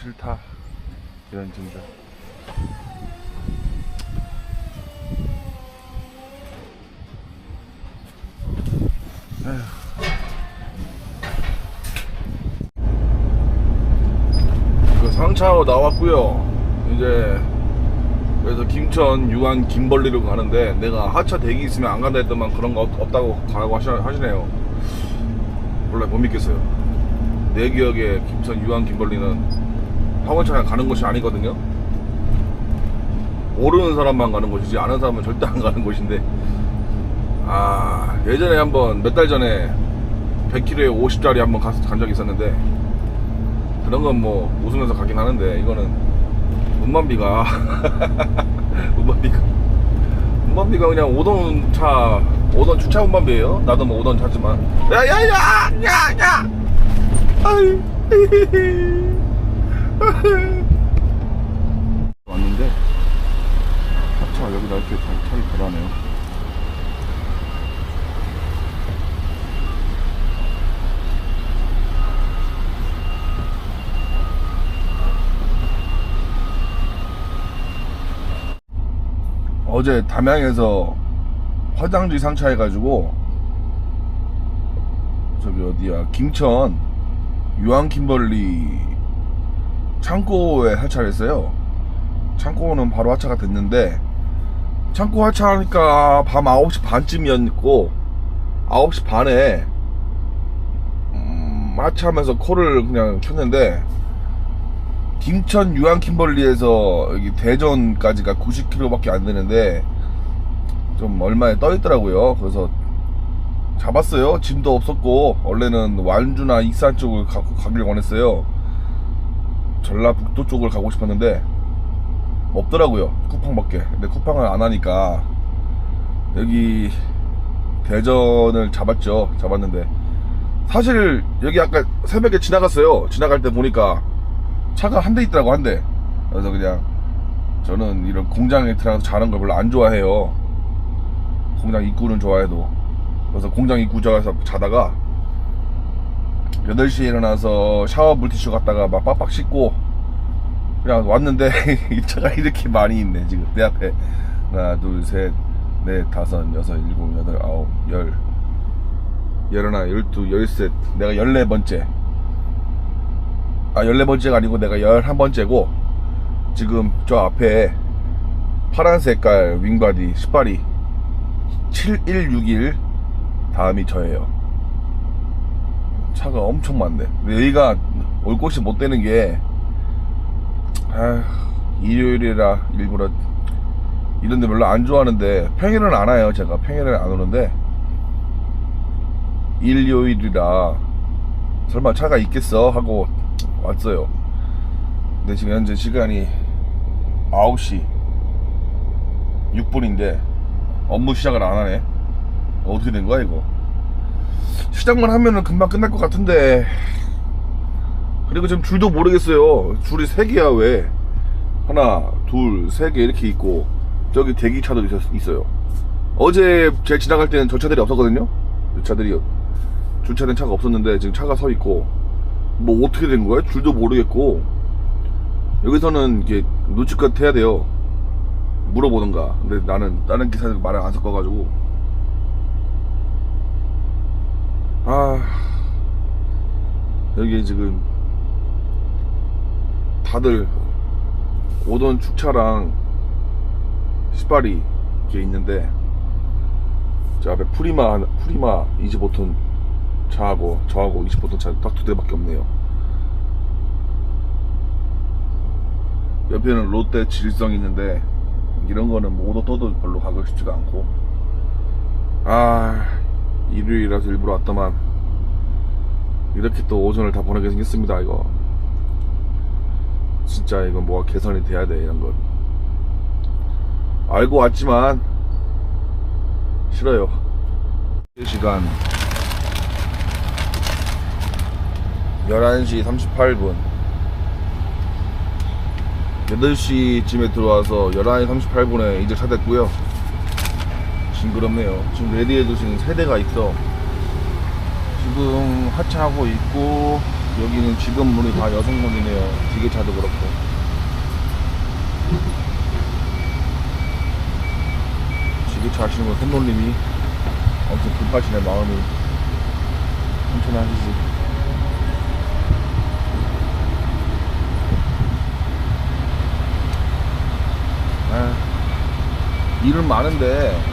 싫다. 이런 진짜. 그 상차하고 나왔고요. 이제 그래서 김천 유한 김벌리로 가는데 내가 하차 대기 있으면 안 간다 했더만 그런 거 없- 없다고 가라고 하시, 하시네요. 원래 못 믿겠어요. 내 기억에 김천 유한 김벌리는 학원차가 가는 곳이 아니거든요. 모르는 사람만 가는 곳이지 아는 사람은 절대 안 가는 곳인데. 아 예전에 한번 몇 달 전에 100km에 50짜리 한번 간 적이 있었는데 그런 건 뭐 웃으면서 가긴 하는데 이거는 운반비가 운반비가 운반비가 그냥 오던 차 오던 주차 운반비예요. 나도 뭐 오던 차지만. 야야야 야야! 아이 왔는데 차가 여기다 이렇게 잘 차를 달아네요. 어제 담양에서 화장지 상차해가지고 저기 어디야? 김천 유한 김벌리 창고에 하차를 했어요 창고는 바로 하차가 됐는데 창고 하차하니까 밤 9시 반쯤이었고 9시 반에 음, 하차하면서 콜을 그냥 켰는데 김천 유한 킴벌리에서 여기 대전까지가 90km밖에 안 되는데 좀 얼마에 떠 있더라고요. 그래서 잡았어요. 짐도 없었고 원래는 완주나 익산 쪽을 가, 가길 원했어요. 전라북도 쪽을 가고 싶었는데 없더라고요. 쿠팡밖에. 근데 쿠팡을 안 하니까 여기 대전을 잡았죠. 잡았는데 사실 여기 아까 새벽에 지나갔어요. 지나갈 때 보니까 차가 한 대 있더라고 한 대. 그래서 그냥 저는 이런 공장에 들어가서 자는 걸 별로 안 좋아해요. 공장 입구는 좋아해도. 그래서 공장 입구 자서 자다가 8시에 일어나서 샤워 물티슈 갖다가 막 빡빡 씻고 그냥 왔는데 이 차가 이렇게 많이 있네 지금. 내 앞에. 하나 둘셋넷 다섯 여섯 일곱 여덟 아홉 열. 열하나 열두 열셋. 내가 열네 번째. 아 14번째가 아니고 내가 11번째고 지금 저 앞에 파란 색깔 윙바디 10발이 7161 다음이 저예요 차가 엄청 많네 근데 여기가 올 곳이 못 되는 게 아, 일요일이라 일부러 이런데 별로 안 좋아하는데 평일은 안 와요 제가 평일은 안 오는데 일요일이라 설마 차가 있겠어 하고 왔어요. 근데 지금 현재 시간이 9시 6분인데 업무 시작을 안 하네. 어떻게 된 거야 이거? 시작만 하면은 금방 끝날 것 같은데. 그리고 지금 줄도 모르겠어요. 줄이 세 개야 왜? 하나, 둘, 세 개 이렇게 있고 저기 대기차도 있- 있어요. 어제 제가 지나갈 때는 저 차들이 없었거든요. 저 차들이 주차된 차가 없었는데 지금 차가 서 있고 뭐 어떻게 된 거야? 줄도 모르겠고 여기서는 이게 눈치껏 해야 돼요. 물어보든가. 근데 나는 다른 기사들 말을 안 섞어가지고 아 여기 지금 다들 오던 축차랑 시발이 이렇게 있는데 저 앞에 프리마 프리마 25톤 차하고 저하고 20보톤 차 딱 두 대밖에 없네요. 옆에는 롯데 질성 있는데 이런 거는 뭐 오도 떠도 별로 가고 싶지가 않고 아 일요일이라서 일부러 왔더만 이렇게 또 오전을 다 보내게 생겼습니다 이거. 진짜 이건 뭐가 개선이 돼야 돼 이런 건. 알고 왔지만 싫어요. 시간 11시 38분. 8시쯤에 들어와서 11시 38분에 이제 차 됐고요 징그럽네요 지금 레디해 두신 세대가 있어 지금 하차하고 있고 여기는 직원분이 다 여성분이네요. 기계차도 그렇고. 지게차 하시는 분 손놀림이 엄청 급하시네 마음이 천천히 하시지 아, 일은 많은데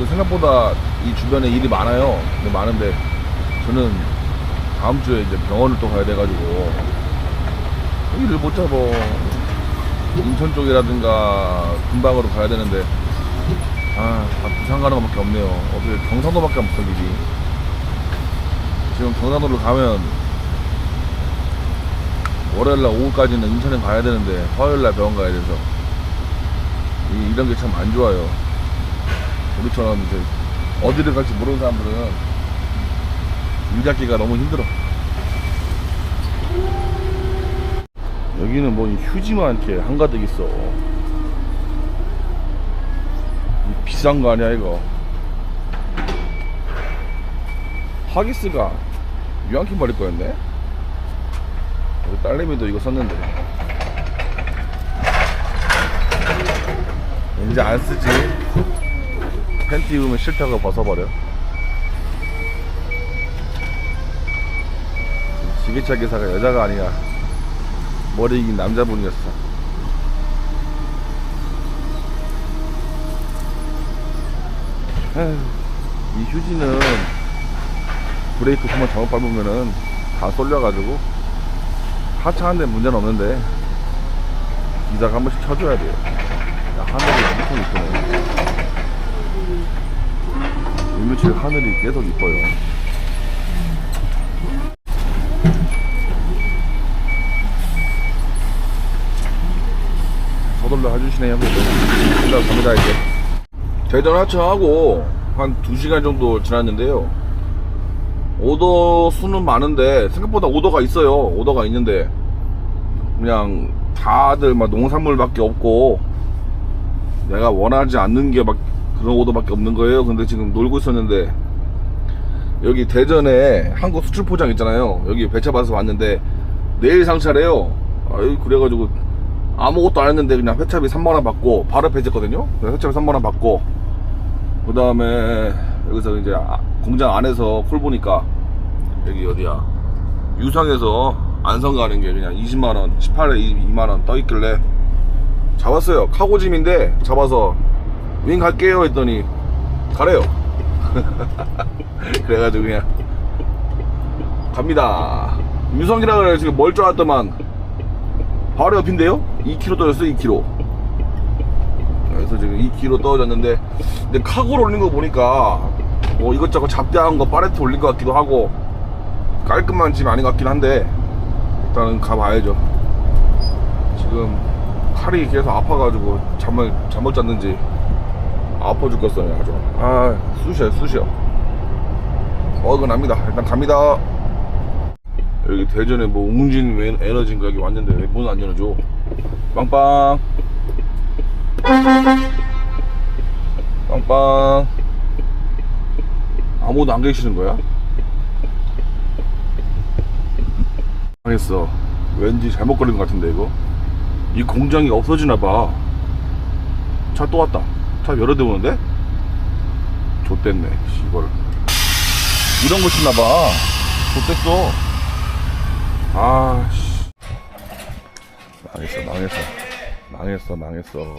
그래도 생각보다 이 주변에 일이 많아요 많은데 저는 다음 주에 이제 병원을 또 가야 돼가지고 일을 못 잡아 인천 쪽이라든가 금방으로 가야 되는데 아, 다 부산 가는 것밖에 없네요. 어떻게 경상도밖에 없어, 길이. 지금 경상도로 가면 월요일 날 오후까지는 인천에 가야 되는데 화요일 날 병원 가야 돼서 이, 이런 게 참 안 좋아요. 우리처럼 이제 어디를 갈지 모르는 사람들은 일 잡기가 너무 힘들어. 여기는 뭐 휴지만 이렇게 한가득 있어. 이 비싼 거 아니야 이거 하기스가 유한킨 버릴 거였네 우리 딸내미도 이거 썼는데 이제 안 쓰지 팬티 입으면 싫다고 벗어버려 지게차 기사가 여자가 아니야 머리 이긴 남자분이었어. 에휴, 이 휴지는 브레이크 한번 잘못 밟으면은 다 쏠려가지고 하차하는데 문제는 없는데 기사가 한 번씩 쳐줘야 돼요. 야, 하늘이 엄청 이쁘네. 일 며칠 하늘이 계속 이뻐요 서둘러 해주시네요 일단 갑니다 이제 대전 하차하고 한 2시간 정도 지났는데요. 오더 수는 많은데 생각보다 오더가 있어요. 오더가 있는데 그냥 다들 막 농산물밖에 없고 내가 원하지 않는 게 막 그런 오더밖에 없는 거예요. 근데 지금 놀고 있었는데 여기 대전에 한국 수출 포장 있잖아요. 여기 배차 받아서 왔는데 내일 상차래요. 아유 그래가지고 아무것도 안 했는데 그냥 회차비 3만원 받고 바로 배제했거든요. 그래서 회차비 3만원 받고 그 다음에 여기서 이제 아- 공장 안에서 콜 보니까 여기 어디야 유상에서 안성 가는 게 그냥 20만원 18에 2만원 떠 있길래 잡았어요 카고짐인데 잡아서 윙 갈게요 했더니 가래요. 그래가지고 그냥 갑니다. 유성이라 그래 지금 멀줄 알았더만. 바로 옆인데요? 2km 떨어졌어 2km 그래서 지금 2kg 떨어졌는데 근데 카고를 올린 거 보니까 뭐 이것저것 잡대한 거 파레트 올린 것 같기도 하고 깔끔한 집 아닌 것 같긴 한데 일단은 가봐야죠. 지금 팔이 계속 아파가지고 잠을 잠 못 잤는지 아파 죽겠어요 아주. 아. 쑤셔요 쑤셔. 어근합니다. 일단 갑니다. 여기 대전에 뭐 웅진 에너지인가 여기 왔는데 왜 문 안 열어줘? 빵빵. 빵빵. 아무도 안 계시는 거야? 망했어. 왠지 잘못 걸린 것 같은데 이거? 이 공장이 없어지나 봐차 또 왔다 차 여러 대 오는데? 좆됐네 이걸. 이런 거 쓰나 봐. 좆됐어. 아씨. 망했어 망했어. 망했어 망했어.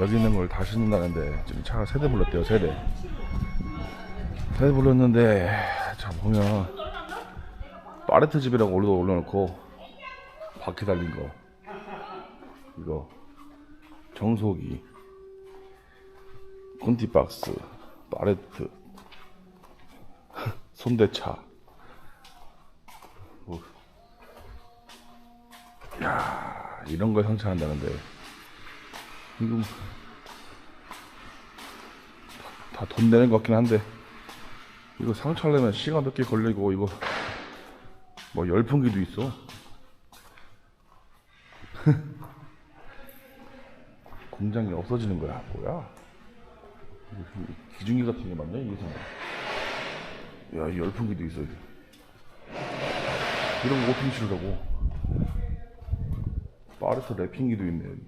여기 있는 걸다 싣는다는데 지금 차가 세대 불렀대요 세대. 세대 불렀는데 자 보면 파레트 집이라고 올려 올려놓고 바퀴 달린 거. 이거 정소기 콘티박스 파레트 손대차. 뭐. 야 이런 걸 상차한다는데. 이거 다돈 내는 것 같긴 한데. 이거 상차려면 시간 몇 개 걸리고 이거 뭐 열풍기도 있어 공장이 없어지는 거야. 뭐야? 기중기 같은 게 맞냐? 이게 야, 이 열풍기도 있어. 이런 거 어떻게 치르라고. 파르트 랩핑기도 있네 여기.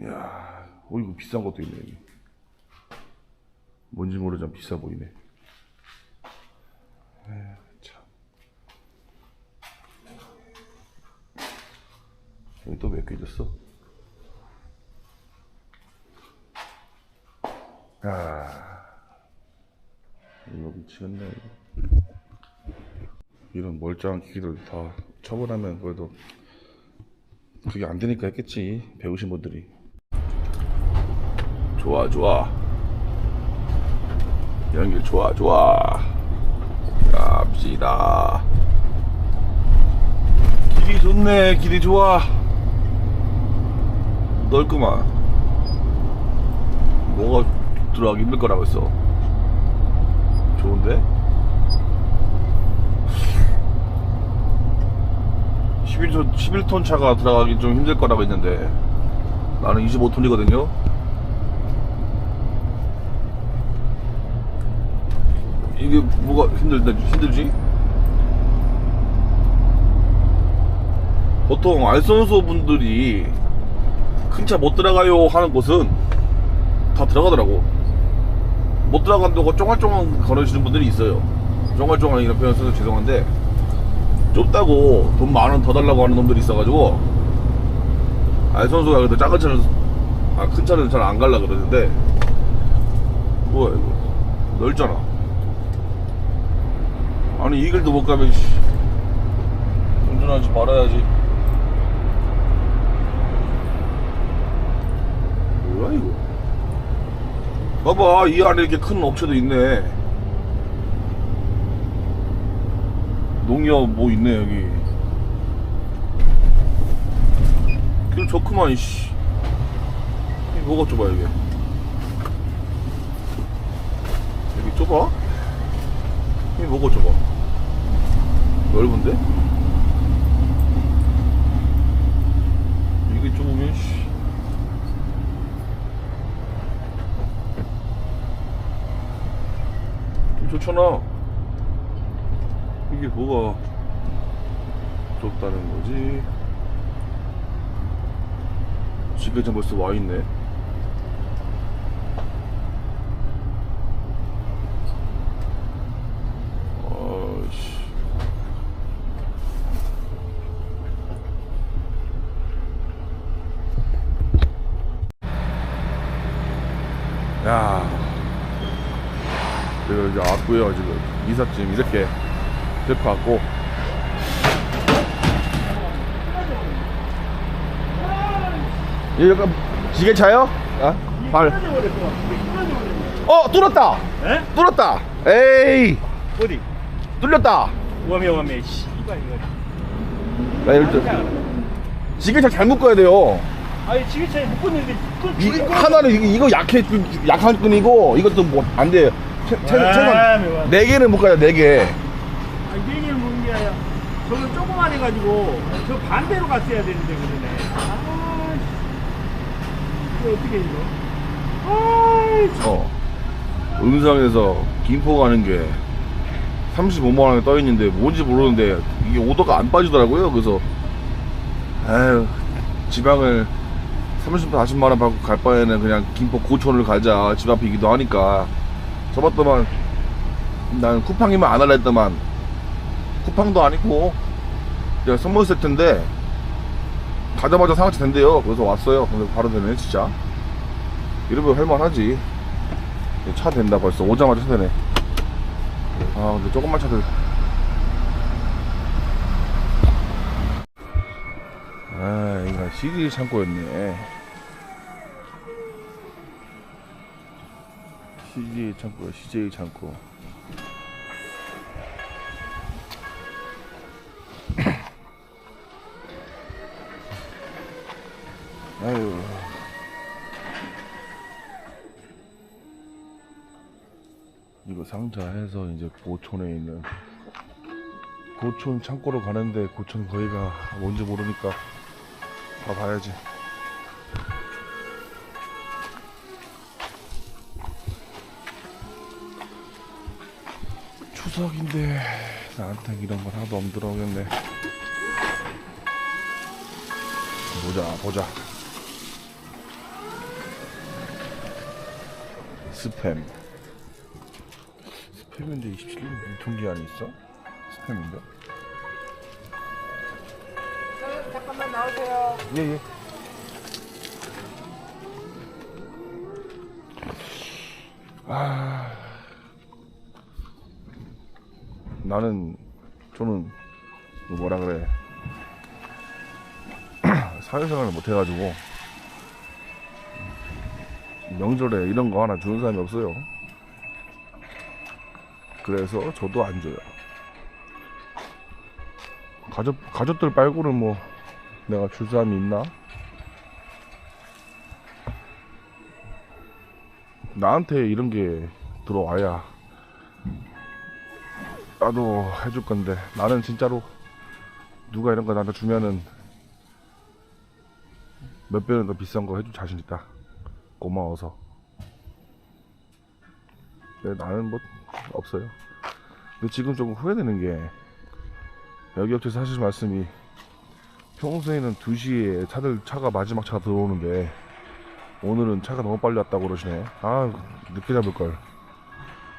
이야 어 이거 비싼 것도 있네 여기. 뭔지 모르지만 비싸 보이네. 에휴, 또 몇개 있었어? 야 이거 미치겠네. 이런 멀쩡한 기기들 다 처분하면 그래도 그게 안 되니까 했겠지 배우신 분들이. 좋아 좋아. 연길 좋아 좋아. 갑시다. 길이 좋네 길이 좋아. 넓구만. 뭐가 들어가기 힘들 거라고 했어 좋은데? 11톤, 11톤 차가 들어가기 좀 힘들 거라고 했는데 나는 25톤이거든요 이게 뭐가 힘들다, 힘들지? 보통 알선소 분들이 큰 차 못 들어가요 하는 곳은 다 들어가더라고 못 들어간다고 쫑알쫑알 걸으시는 분들이 있어요. 쫑알쫑알 이런 표현 써서 죄송한데 좁다고 돈 만 원 더 달라고 하는 놈들이 있어가지고 알선소가 그래도 작은 차는 아 큰 차는 잘 안 갈라 그러는데 뭐야 이거. 넓잖아. 아니 이 길도 못 가면 씨, 운전하지 말아야지 뭐야 이거 봐봐 이 안에 이렇게 큰 업체도 있네. 농협 뭐 있네 여기. 길 좋구만 이씨. 이 뭐가 좁아 이게? 여기 좁아? 이 뭐가 좁아? 넓은데? 좋잖아 이게 뭐가 좋다는 거지? 집에 좀 벌써 와있네. 왔고요 지금 이삿짐 이렇게 데리고 왔고 이거 약간 지게차요? 아? 발. 어 뚫었다. 에? 뚫었다. 에이 어디? 뚫렸다. 워메 워메 씨발 이거. 나때 지게차 잘 묶어야 돼요. 아니 지게차에 묶었는데 이. 하나는 이거 약해 약한 끈이고 이것도 뭐 안 돼요. 최, 최, 아, 최소한 매워. 네 개는 묶어야 돼, 네 개. 아니 네 묶는 게 아니라 저는 조그만 해가지고 저 반대로 갔어야 되는데 그러네. 아, 씨. 이거 어떻게 이거? 아, 어. 음성에서 김포 가는 게 35만 원에 떠 있는데 뭔지 모르는데 이게 오더가 안 빠지더라고요. 그래서 에휴 지방을 30, 40만 원 받고 갈 바에는 그냥 김포 고촌을 가자. 집 앞이기도 하니까. 저봤더만 난 쿠팡이면 안 할라 했더만 쿠팡도 아니고 그냥 선물 세트인데 가자마자 상하차 된대요. 그래서 왔어요. 근데 바로 되네 진짜. 이러면 할만하지. 차 된다 벌써 오자마자 차 되네. 아 근데 조금만 차들. 아 이거 CD 창고였네. CJ 창고야 CJ 창고. 아유. 이거 상자해서 이제 고촌에 있는 고촌 창고로 가는데 고촌 거기가 뭔지 모르니까 가봐야지. 추석인데 나한테 이런 건 하나도 안 들어오겠네. 보자, 보자. 스팸. 스팸인데 27일 유통기한이 있어? 스팸인데? 잠깐만 나오세요. 예, 예. 아. 나는, 저는, 그 뭐라 그래. 사회생활을 못 해가지고, 명절에 이런 거 하나 주는 사람이 없어요. 그래서 저도 안 줘요. 가족, 가족들 말고는 뭐, 내가 줄 사람이 있나? 나한테 이런 게 들어와야 나도 해줄 건데 나는 진짜로 누가 이런 거 나한테 주면은 몇 배는 더 비싼 거 해줄 자신 있다. 고마워서. 근데 나는 뭐 없어요. 근데 지금 조금 후회되는 게 여기 옆에서 하실 말씀이 평소에는 2시에 차들 차가 마지막 차가 들어오는데 오늘은 차가 너무 빨리 왔다고 그러시네 아 늦게 잡을걸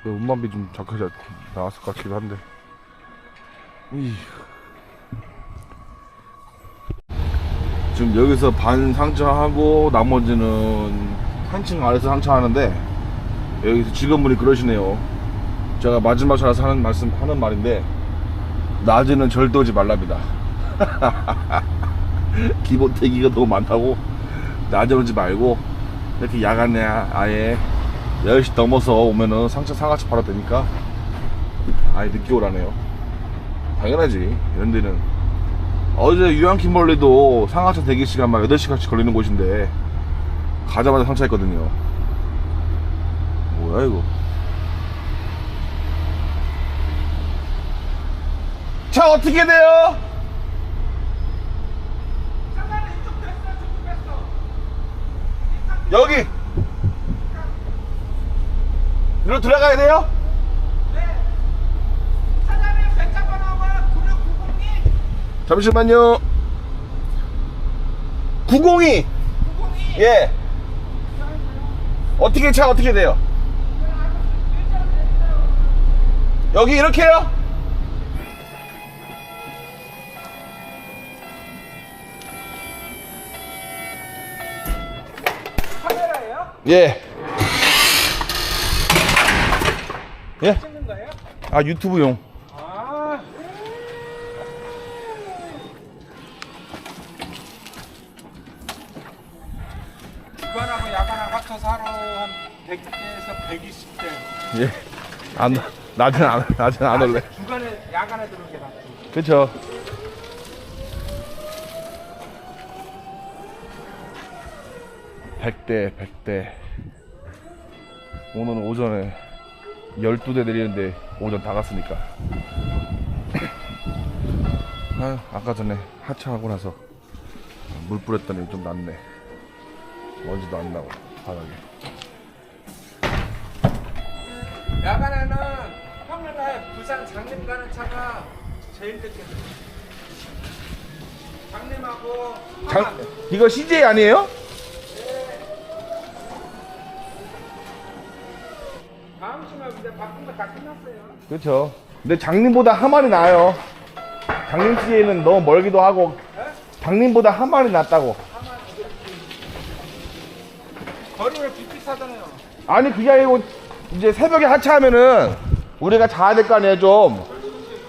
운반비 좀 적게 잡- 나왔을 것 같기도 한데. 이 지금 여기서 반 상차하고 나머지는 한층 아래서 상차하는데 여기서 직원분이 그러시네요. 제가 마지막 차라서 하는 말씀 하는 말인데 낮에는 절대 오지 말랍니다. 기본 대기가 너무 많다고? 낮에 오지 말고 이렇게 야간에 아예 10시 넘어서 오면은 상차 상하차 팔아 되니까 아예 늦게 오라네요. 당연하지 이런 데는. 어제 유한킴벌레도 상하차 대기 시간 막 8시간씩 걸리는 곳인데 가자마자 상차했거든요. 뭐야 이거? 차 어떻게 돼요? 여기 이리로 들어가야 돼요? 사장님 배차 번호가 9690이 잠시만요 902 90이 예 어떻게 차 어떻게 돼요? 여기 이렇게요? 카메라예요? 예 예? 찍는 거예요? 아 유튜브용 아. 주간하고 야간하고 합쳐서 하루 한 100대에서 120대. 예. 안, 낮은 안, 낮은 안 올래. 주간에 야간에 들어오는 게 낫지. 그쵸. 백대백대 오늘은 오전에 12대 내리는데 오전 다 갔으니까. 아유, 아까 전에 하차하고 나서 물 뿌렸더니 좀 낫네. 먼지도 안 나고, 바닥에. 야간에는 평일날 부산 장림 가는 차가 제일 늦게. 장림하고 장. 이거 CJ 아니에요? 다음 주면 이제 바꾼 거다 끝났어요. 그렇죠. 근데 장님보다 하만이 나아요. 장님 CJ는 너무 멀기도 하고 장님보다 하만이 낫다고. 거리가 비슷하잖아요. 아니 그게 아니고 이제 새벽에 하차하면은 우리가 자야 될 거 아니에요 좀.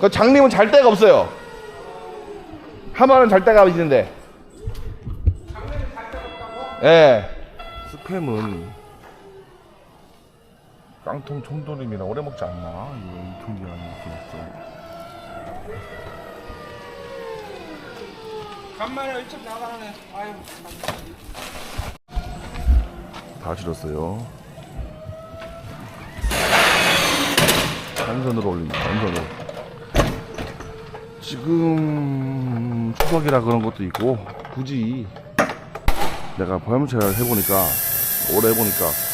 그 장님은 잘 데가 없어요. 하만은 잘 데가 있는데. 예. 스팸은 깡통 총도림이나 오래 먹지 않나? 이거 유통기한이 이렇게 있어. 간만에 일찍 나가네. 아유. 다 실었어요. 한 손으로 올립니다. 한 손으로. 지금 추석이라 그런 것도 있고 굳이 내가 보험차를 해보니까 오래 해보니까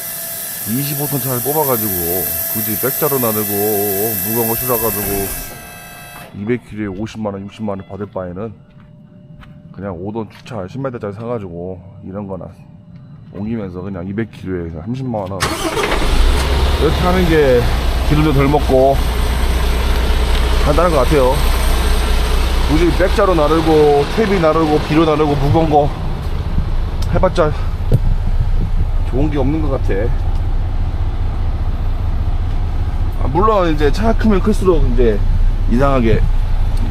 25톤 차를 뽑아가지고 굳이 백자로 나르고 무거운 거 실어가지고 200km에 50만원, 60만원 받을 바에는 그냥 오던 주차 10m짜리 사가지고 이런 거나 옮기면서 그냥 200km에 30만원 이렇게 하는 게 기름도 덜 먹고 간단한 것 같아요. 굳이 백자로 나르고 탭이 나르고 비로 나르고 무거운 거 해봤자 좋은 게 없는 것 같아. 아, 물론 이제 차가 크면 클수록 이제 이상하게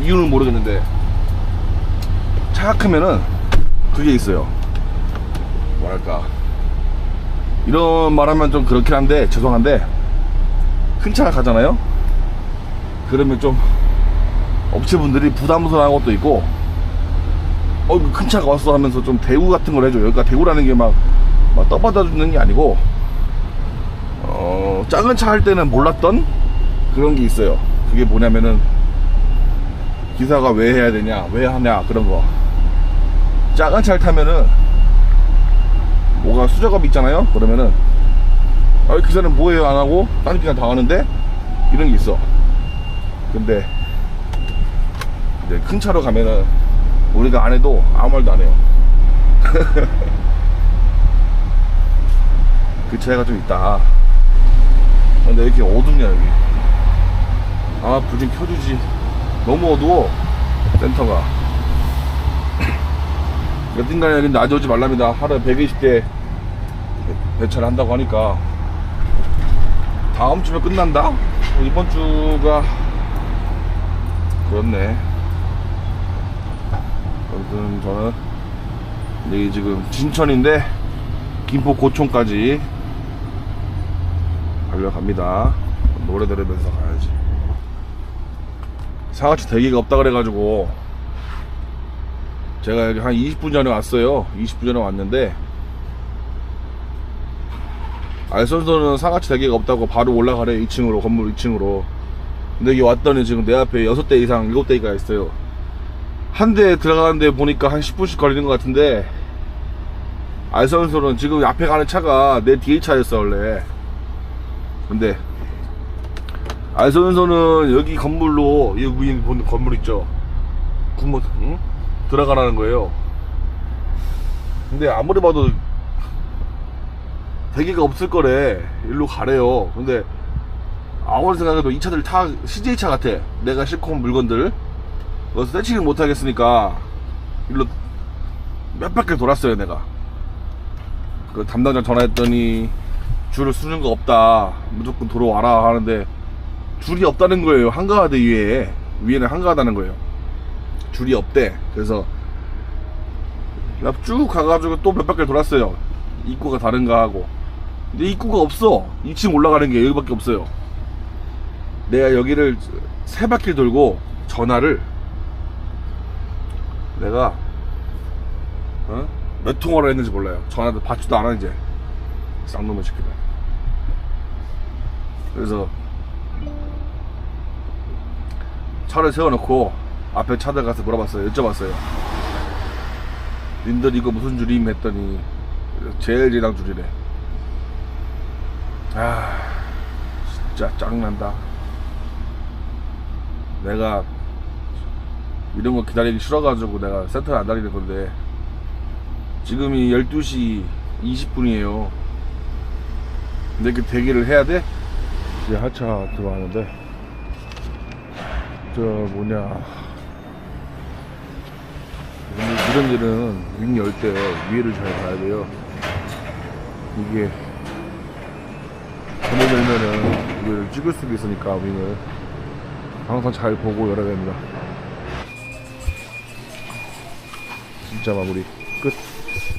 이유는 모르겠는데 차가 크면은 그게 있어요. 뭐랄까 이런 말하면 좀 그렇긴 한데 죄송한데 큰 차가 가잖아요. 그러면 좀 업체분들이 부담스러운 것도 있고 어, 그큰 차가 왔어 하면서 좀 대우 같은 걸 해줘요. 그러니까 대우라는 게 막, 막 떠받아 주는 게 아니고, 어, 작은 차 할 때는 몰랐던 그런 게 있어요. 그게 뭐냐면은, 기사가 왜 해야 되냐, 왜 하냐, 그런 거. 작은 차를 타면은, 뭐가 수작업이 있잖아요? 그러면은, 아, 기사는 뭐해요? 안 하고, 딴 기사 다 하는데? 이런 게 있어. 근데, 이제 큰 차로 가면은 우리가 안 해도 아무 말도 안 해요. 그 차이가 좀 있다. 근데 왜 이렇게 어둡냐 여기. 아 불 좀 켜주지. 너무 어두워 센터가. 여튼간에 여기 낮에 오지 말랍니다. 하루에 120대 배차를 한다고 하니까 다음 주면 끝난다. 이번 주가 그렇네. 아무튼 저는 여기 지금 진천인데 김포 고촌까지 달려갑니다. 노래 들으면서 가야지. 사가치 대기가 없다 그래가지고 제가 여기 한 20분 전에 왔어요. 20분 전에 왔는데 알선소는 상하치 대기가 없다고 바로 올라가래 2층으로 건물 2층으로 근데 여기 왔더니 지금 내 앞에 6대 이상 7대가 있어요 한 대 들어가는데 보니까 한 10분씩 걸리는 것 같은데 알선소는 지금 앞에 가는 차가 내 뒤에 차였어 원래 근데 알선소는 여기 건물로 이 위에 본 건물 있죠? 구멍 응? 들어가라는 거예요. 근데 아무리 봐도 대기가 없을 거래. 일로 가래요. 근데 아무리 생각해도 이 차들 다 CJ 차 같아. 내가 싣고 온 물건들. 그래서 세팅을 못 하겠으니까 일로 몇 바퀴 돌았어요 내가. 그 담당자 전화했더니 줄을 쓰는 거 없다. 무조건 들어와라 하는데 줄이 없다는 거예요. 한가하대 위에. 위에는 한가하다는 거예요. 줄이 없대. 그래서 나쭉 가가지고 또 몇 바퀴 돌았어요. 입구가 다른가 하고. 근데 입구가 없어. 2층 올라가는 게 여기밖에 없어요. 내가 여기를 세 바퀴 돌고 전화를 내가 어? 몇 통화를 했는지 몰라요. 전화도 받지도 않아 이제 쌍놈의 새끼들 그래서 차를 세워놓고 앞에 차들 가서 물어봤어요. 여쭤봤어요. 님들 이거 무슨 줄임 했더니 제일 지당 줄이래. 아 진짜 짜증난다. 내가 이런 거 기다리기 싫어가지고 내가 센터를 안 다니는 건데 지금이 12시 20분이에요 근데 그 대기를 해야 돼? 이제 하차 들어가는데 저 뭐냐 이런 일은 윙 열 때 위에를 잘 봐야 돼요 이게 잘못 열면은 위를 찍을 수도 있으니까 윙을 항상 잘 보고 열어야 됩니다. 진짜 마무리 끝.